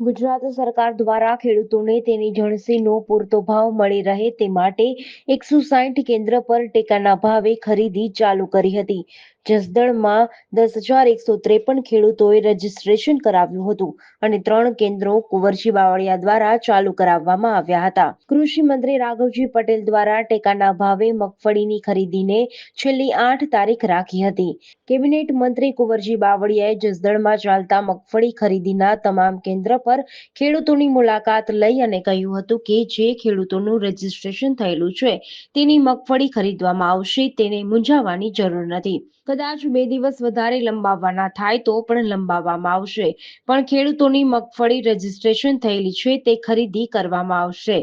ગુજરાત સરકાર દ્વારા ખેડૂતોને તેની જણસીનો પૂરતો ભાવ મળી રહે તે માટે એકસો સાઈઠ કેન્દ્ર પર ટેકાના ભાવે ખરીદી ચાલુ કરી હતી. જસદણમાં દસ હજાર એકસો ત્રેપન ખેડૂતોએ રજીસ્ટ્રેશન કરાવ્યું હતું અને ત્રણ કેન્દ્રો કુંવરજી બાવળિયા દ્વારા ચાલુ કરાવવામાં આવ્યા હતા. કૃષિ મંત્રી રાઘવજી પટેલ દ્વારા ટેકાના ભાવે મગફળીની ખરીદીને છેલ્લી આઠ તારીખ રાખી હતી. કેબિનેટ મંત્રી કુંવરજી બાવળિયાએ જસદણમાં ચાલતા મગફળી ખરીદીના તમામ કેન્દ્ર પર ખેડૂતોની મુલાકાત લઈ અને કહ્યું હતું કે જે ખેડૂતોનું રજીસ્ટ્રેશન થયેલું છે તેની મગફળી ખરીદવામાં આવશે, તેને મૂંઝાવાની જરૂર નથી. કદાચ બે દિવસ વધારે લંબાવવાના થાય તો પણ લંબાવવામાં આવશે. પણ ખેડૂતોની મગફળી રજીસ્ટ્રેશન થયેલી છે, તે ખરીદી કરવામાં આવશે.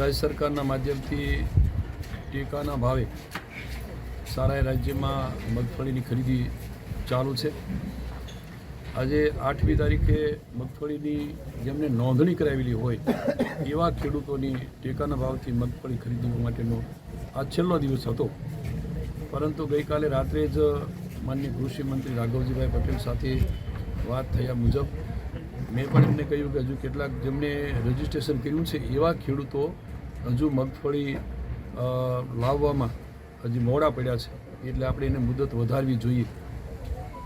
રાજ્ય સરકારના માધ્યમથી ટેકાના ભાવે સારા રાજ્યમાં મગફળીની ખરીદી ચાલુ છે. આજે આઠમી તારીખે મગફળીની જેમને નોંધણી કરાવેલી હોય, એવા ખેડૂતોની ટેકાના ભાવથી મગફળી ખરીદવા માટેનો આ છેલ્લો દિવસ હતો. પરંતુ ગઈકાલે રાત્રે જ માનનીય કૃષિ મંત્રી રાઘવજીભાઈ પટેલ સાથે વાત થયા મુજબ મેં પણ એમને કહ્યું કે હજુ કેટલાક જેમણે રજીસ્ટ્રેશન કર્યું છે એવા ખેડૂતો હજુ મગફળી લાવવામાં હજી મોડા પડ્યા છે. એટલે આપણે એને મુદત વધારવી જોઈએ.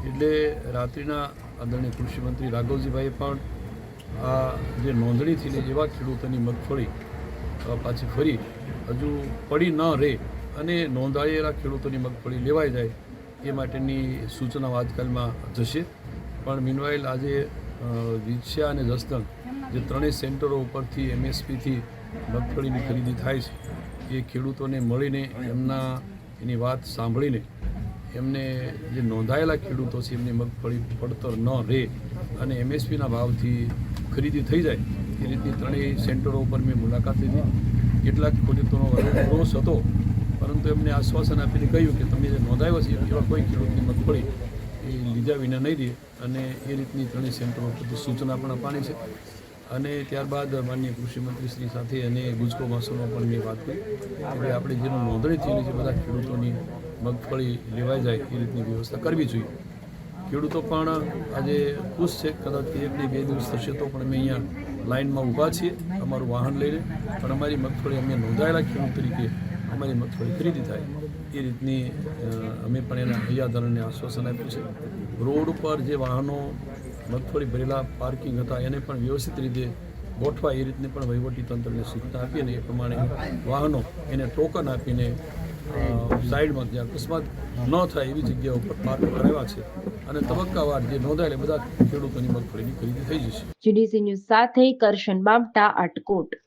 એટલે રાત્રિના આદરણીય કૃષિમંત્રી રાઘવજીભાઈએ પણ આ જે નોંધણી થઈને એવા ખેડૂતોની મગફળી પાછી ફરી હજુ પડી ન રહે અને નોંધાયેલા ખેડૂતોની મગફળી લેવાઈ જાય એ માટેની સૂચનાઓ આજકાલમાં જશે. પણ મીનવાઇલ આજે વિછ્યા અને જસદણ જે ત્રણેય સેન્ટરો ઉપરથી એમએસપીથી મગફળીની ખરીદી થાય છે, એ ખેડૂતોને મળીને એમના, એની વાત સાંભળીને એમને જે નોંધાયેલા ખેડૂતો છે, એમની મગફળી પડતર ન રહે અને એમએસપીના ભાવથી ખરીદી થઈ જાય, એ રીતની ત્રણેય સેન્ટરો ઉપર મેં મુલાકાત લીધી. કેટલાક ખેડૂતોનો રોષ હતો પરંતુ એમને આશ્વાસન આપીને કહ્યું કે તમે જે નોંધાવ્યા છે એવા કોઈ ખેડૂતની મગફળી એ લીધા વિના નહીં રહે. અને એ રીતની ત્રણેય સેન્ટરો પરથી સૂચના પણ આપવાની છે. અને ત્યારબાદ માનનીય કૃષિમંત્રીશ્રી શ્રી સાથે અને ગુજકો માસોનો પણ મેં વાત કરી. એટલે આપણે જેનું નોંધણી થયેલી છે, બધા ખેડૂતોની મગફળી લેવાઈ જાય, એ રીતની વ્યવસ્થા કરવી જોઈએ. ખેડૂતો પણ આજે ખુશ છે, કદાચ એક બે દિવસ થશે તો પણ અમે અહીંયા લાઇનમાં ઊભા છીએ, અમારું વાહન લઈને. પણ અમારી મગફળી અમે નોંધાયેલા ખેડૂત તરીકે અમારી મગફળી ખરીદી થાય. એ રીતની અમે પણ એના હૈયાધારણને આશ્વાસન આપ્યું છે. રોડ ઉપર જે વાહનો મગફળી ભરેલા, પાર્કિંગ હતા, એને પણ વ્યવસ્થિત રીતે ગોઠવા એ રીતની પણ વહીવટી તંત્રને આપી અને એ પ્રમાણે વાહનો એને ટોકન આપીને સાઈડમાં જ્યાં અકસ્માત ન થાય એવી જગ્યા ઉપર પાર્ક કરાવ્યા છે. અને તબક્કાવાર જે નોંધાયેલા બધા ખેડૂતોની મગફળીની ખરીદી થઈ જશે. જીડીસી ન્યૂઝ સાથે કરશન બામટા અટકોટ